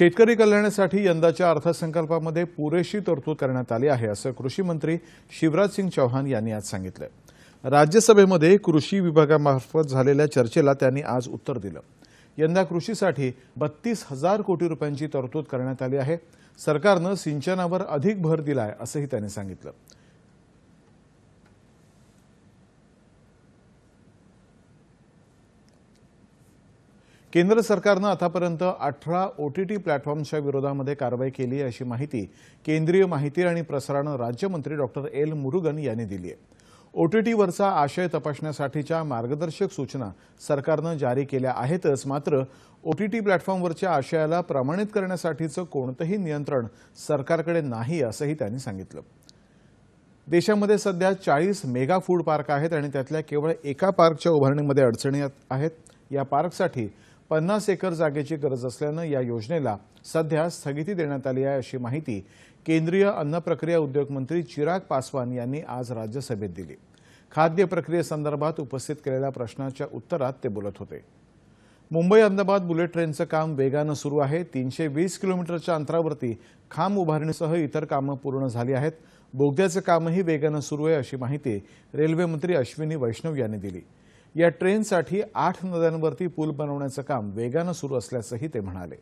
शेतकरी कल्याणासाठी यंदाच्या अर्थसंकल्पामध्ये पुरेशी तरतूद करण्यात आली आहे असं कृषी मंत्री शिवराज सिंग चौहान यांनी आज सांगितलं. राज्यसभेमध्ये कृषी विभागामार्फत झालेल्या चर्चेला त्यांनी आज उत्तर दिलं. यंदा कृषीसाठी बत्तीस हजार कोटी रुपयांची तरतूद करण्यात आली आहे. सरकारनं सिंचनावर अधिक भर दिलाय असंही त्यांनी सांगितलं. केंद्र सरकारनं आतापर्यंत अठरा ओटीटी प्लॅटफॉर्मच्या विरोधामध्ये कारवाई केली अशी माहिती केंद्रीय माहिती आणि प्रसारण राज्यमंत्री डॉक्टर एल मुरुगन यांनी दिली आहे. ओटीटीवरचा आशय तपासण्यासाठीच्या मार्गदर्शक सूचना सरकारनं जारी केल्या आहेतच मात्र ओटीटी प्लॅटफॉर्मवरच्या आशयाला प्रमाणित करण्यासाठीचं कोणतंही नियंत्रण सरकारकडे नाही असंही त्यांनी सांगितलं. देशामध्ये सध्या चाळीस मेगा फूड पार्क आहेत आणि त्यातल्या केवळ एका पार्कच्या उभारणीमध्ये अडचणी आहेत. या पार्कसाठी पन्नास एकर जागेची गरज असल्यानं या योजनेला सध्या स्थगिती देण्यात आली आहे अशी माहिती केंद्रीय अन्न प्रक्रिया उद्योग मंत्री चिराग पासवान यांनी आज राज्यसभेत दिली. खाद्य प्रक्रियेसंदर्भात उपस्थित केलेल्या प्रश्नाच्या उत्तरात ते बोलत होते. मुंबई अहमदाबाद बुलेट ट्रेनचं काम वेगानं सुरू आहे. तीनशे वीस किलोमीटरच्या अंतरावरती खांब उभारणीसह इतर कामं पूर्ण झाली आहेत. बोगद्याचं कामही वेगानं सुरू आहे अशी माहिती रेल्वेमंत्री अश्विनी वैष्णव यांनी दिली. या ट्रेनसाठी आठ नद्यांवरती पूल बनवण्याचं काम वेगानं सुरू असल्याचंही ते म्हणाले.